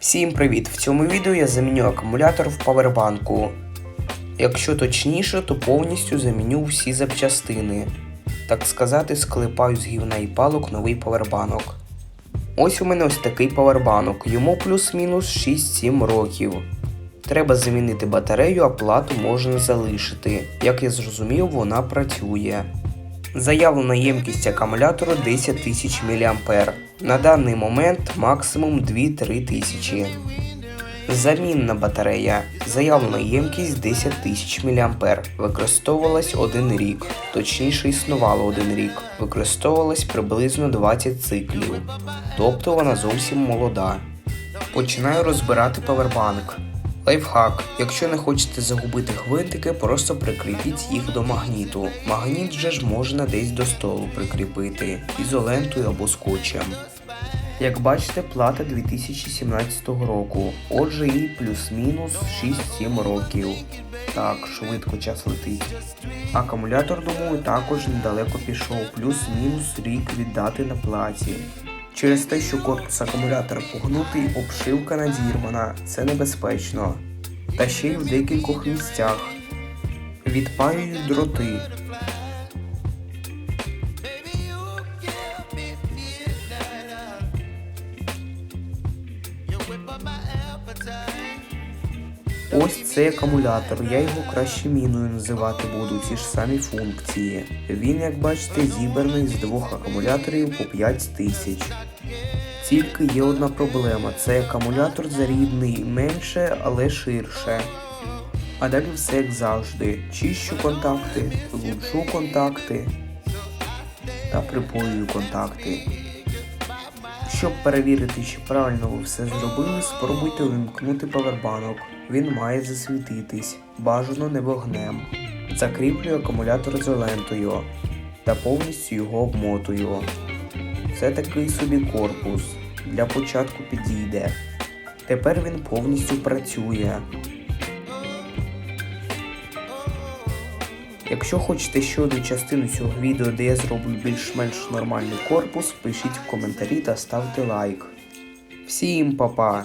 Всім привіт! В цьому відео я заміню акумулятор в павербанку. Якщо точніше, то повністю заміню всі запчастини. Так сказати, склепаю з гівна і палок новий павербанок. Ось у мене ось такий павербанок, йому плюс-мінус 6-7 років. Треба замінити батарею, а плату можна залишити. Як я зрозумів, вона працює. Заявлена ємкість акумулятора 10 тисяч мА. На даний момент максимум 2-3 тисячі. Замінна батарея. Заявлена ємкість 10 тисяч мА. Використовувалась один рік, точніше існувала один рік. Використовувалась приблизно 20 циклів. Тобто вона зовсім молода. Починаю розбирати павербанк. Лайфхак. Якщо не хочете загубити гвинтики, просто прикріпіть їх до магніту. Магніт же ж можна десь до столу прикріпити ізолентою або скотчем. Як бачите, плата 2017 року, отже їй плюс-мінус 6-7 років. Так, швидко час летить. Акумулятор, думаю, також недалеко пішов, плюс-мінус рік віддати на платі. Через те, що корпус акумулятора погнутий, обшивка надірвана, це небезпечно. Та ще й в декількох місцях. Відпаюють дроти. Ось цей акумулятор, я його краще міною називати буду, ці ж самі функції. Він, як бачите, зібраний з двох акумуляторів по 5 тисяч. Тільки є одна проблема: цей акумулятор зарідний менше, але ширше. А далі все як завжди. Чищу контакти, лучшу контакти та припоюю контакти. Щоб перевірити, чи правильно ви все зробили, спробуйте увімкнути павербанок. Він має засвітитись, бажано не вогнем. Закріплюю акумулятор ізолентою та повністю його обмотую. Це такий собі корпус. Для початку підійде. Тепер він повністю працює. Якщо хочете ще одну частину цього відео, де я зроблю більш-менш нормальний корпус, пишіть в коментарі та ставте лайк. Всім па-па!